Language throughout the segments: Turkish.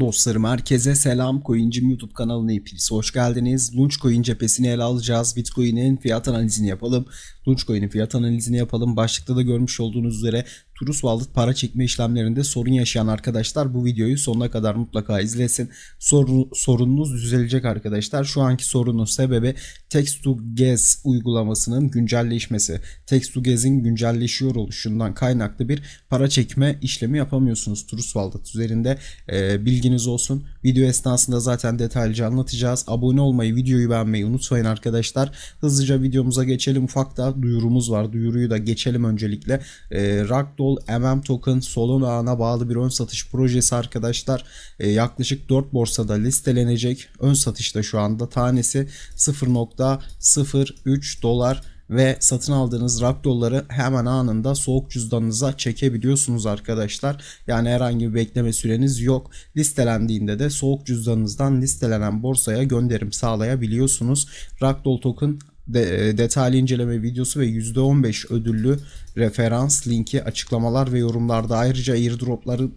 Dostlarım herkese selam. Coincim YouTube kanalına hepiniz hoş geldiniz. Launchcoin cephesini ele alacağız. Bitcoin'in fiyat analizini yapalım. Launchcoin'in fiyat analizini yapalım. Başlıkta da görmüş olduğunuz üzere Trust Wallet para çekme işlemlerinde sorun yaşayan arkadaşlar bu videoyu sonuna kadar mutlaka izlesin. Sorun, sorununuz düzelecek arkadaşlar. Şu anki sorunun sebebi Text to Guess uygulamasının güncelleşmesi. Text to Guess'in güncelleşiyor oluşundan kaynaklı bir para çekme işlemi yapamıyorsunuz Trust Wallet üzerinde. Ee, bilginiz olsun. Video esnasında zaten detaylıca anlatacağız. Abone olmayı, videoyu beğenmeyi unutmayın arkadaşlar. Hızlıca videomuza geçelim. Ufak da duyurumuz var. Duyuruyu da geçelim öncelikle. Ee, Ragdoll MM Token Solana ağına bağlı bir ön satış projesi arkadaşlar. Ee, yaklaşık 4 borsada listelenecek. Ön satışta şu anda tanesi 0.03 dolar ve satın aldığınız Ragdoll'ları hemen anında soğuk cüzdanınıza çekebiliyorsunuz arkadaşlar. Yani herhangi bir bekleme süreniz yok. Listelendiğinde de soğuk cüzdanınızdan listelenen borsaya gönderim sağlayabiliyorsunuz. Ragdoll token de, e, detaylı inceleme videosu ve %15 ödüllü referans linki açıklamalar ve yorumlarda ayrıca airdropları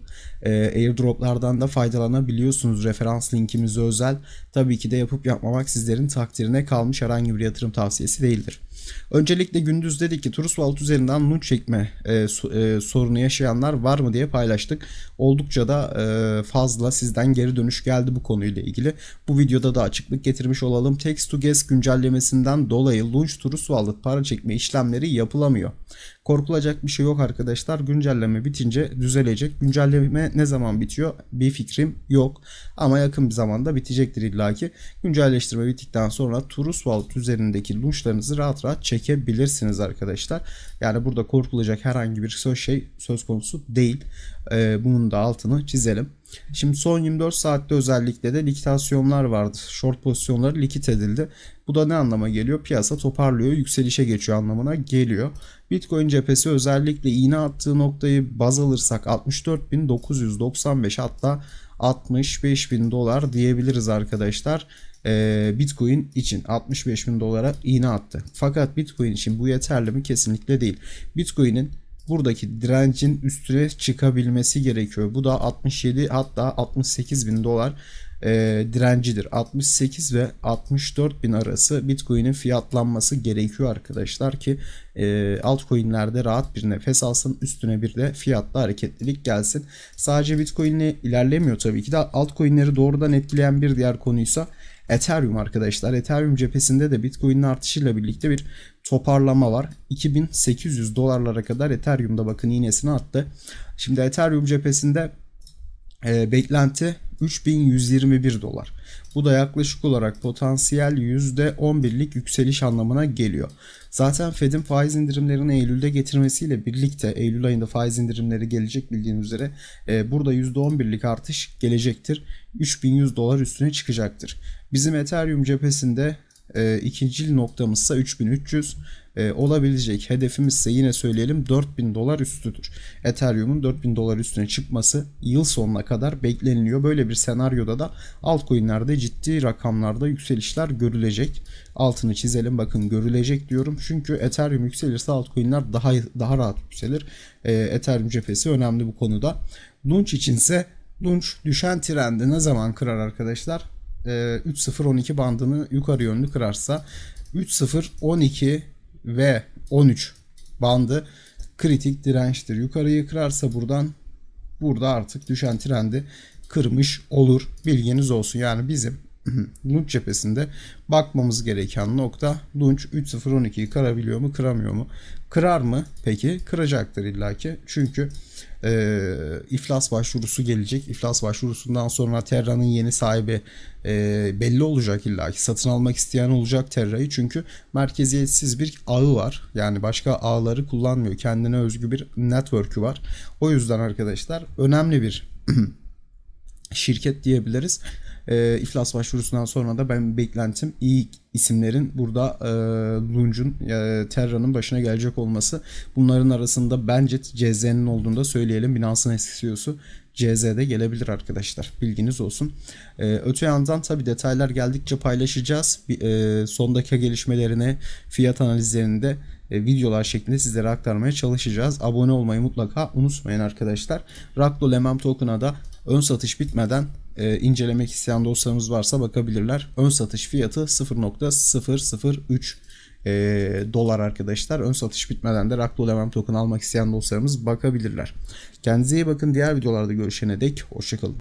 e, airdroplardan da faydalanabiliyorsunuz. Referans linkimize özel. Tabii ki de yapıp yapmamak sizlerin takdirine kalmış herhangi bir yatırım tavsiyesi değildir. Öncelikle gündüz dedik ki Turus Vault üzerinden nun çekme e, so- e, sorunu yaşayanlar var mı diye paylaştık. Oldukça da e, fazla sizden geri dönüş geldi bu konuyla ilgili. Bu videoda da açıklık getirmiş olalım. Text to Guess güncellemesinden dolayı Launch Turus Wallet para çekme işlemleri yapılamıyor. Korkulacak bir şey yok arkadaşlar. Güncelleme bitince düzelecek. Güncelleme ne zaman bitiyor? Bir fikrim yok. Ama yakın bir zamanda bitecektir illaki. Güncelleştirme bittikten sonra Turus Wallet üzerindeki launchlarınızı rahat rahat çekebilirsiniz arkadaşlar. Yani burada korkulacak herhangi bir şey söz konusu değil. Ee, bunun da altını çizelim. Şimdi son 24 saatte özellikle de likitasyonlar vardı. Short pozisyonları likit edildi. Bu da ne anlama geliyor? Piyasa toparlıyor, yükselişe geçiyor anlamına geliyor. Bitcoin cephesi özellikle iğne attığı noktayı baz alırsak 64.995 hatta 65.000 dolar diyebiliriz arkadaşlar. Ee, Bitcoin için 65.000 dolara iğne attı. Fakat Bitcoin için bu yeterli mi? Kesinlikle değil. Bitcoin'in buradaki direncin üstüne çıkabilmesi gerekiyor. Bu da 67 hatta 68 bin dolar e, direncidir. 68 ve 64 bin arası Bitcoin'in fiyatlanması gerekiyor arkadaşlar ki e, altcoin'lerde rahat bir nefes alsın. Üstüne bir de fiyatlı hareketlilik gelsin. Sadece Bitcoin'le ilerlemiyor tabii ki de altcoin'leri doğrudan etkileyen bir diğer konuysa Ethereum arkadaşlar. Ethereum cephesinde de Bitcoin'in artışıyla birlikte bir toparlama var. 2800 dolarlara kadar Ethereum'da bakın iğnesini attı. Şimdi Ethereum cephesinde e, beklenti 3121 dolar. Bu da yaklaşık olarak potansiyel %11'lik yükseliş anlamına geliyor. Zaten Fed'in faiz indirimlerini Eylül'de getirmesiyle birlikte Eylül ayında faiz indirimleri gelecek bildiğiniz üzere e, burada %11'lik artış gelecektir. 3100 dolar üstüne çıkacaktır. Bizim Ethereum cephesinde e, ikinci noktamızsa 3300 e, olabilecek hedefimiz ise yine söyleyelim 4000 dolar üstüdür. Ethereum'un 4000 dolar üstüne çıkması yıl sonuna kadar bekleniliyor. Böyle bir senaryoda da altcoin'lerde ciddi rakamlarda yükselişler görülecek. Altını çizelim bakın görülecek diyorum. Çünkü Ethereum yükselirse altcoin'ler daha daha rahat yükselir. E, Ethereum cephesi önemli bu konuda. Launch içinse Launch düşen trendi ne zaman kırar arkadaşlar? 3.0-12 bandını yukarı yönlü kırarsa 3.0-12 ve 13 bandı kritik dirençtir. Yukarıyı kırarsa buradan burada artık düşen trendi kırmış olur. Bilginiz olsun. Yani bizim Launch cephesinde bakmamız gereken nokta Launch 3.0.12'yi kırabiliyor mu kıramıyor mu? Kırar mı? Peki kıracaktır illaki. Çünkü e, iflas başvurusu gelecek. İflas başvurusundan sonra Terra'nın yeni sahibi e, belli olacak illaki. Satın almak isteyen olacak Terra'yı. Çünkü merkeziyetsiz bir ağı var. Yani başka ağları kullanmıyor. Kendine özgü bir network'ü var. O yüzden arkadaşlar önemli bir şirket diyebiliriz. E, iflas başvurusundan sonra da ben beklentim iyi isimlerin burada e, Lunch'un, e, Terra'nın başına gelecek olması. Bunların arasında bence CZ'nin olduğunu da söyleyelim. Binance'ın eski CEO'su CZ'de gelebilir arkadaşlar. Bilginiz olsun. E, öte yandan tabi detaylar geldikçe paylaşacağız. Bir, e, son dakika gelişmelerini, fiyat analizlerini de e, videolar şeklinde sizlere aktarmaya çalışacağız. Abone olmayı mutlaka unutmayın arkadaşlar. Raklo Lemem Token'a da ön satış bitmeden e, incelemek isteyen dostlarımız varsa bakabilirler. Ön satış fiyatı 0.003 e, dolar arkadaşlar. Ön satış bitmeden de Rakdol MM token almak isteyen dostlarımız bakabilirler. Kendinize iyi bakın. Diğer videolarda görüşene dek hoşçakalın.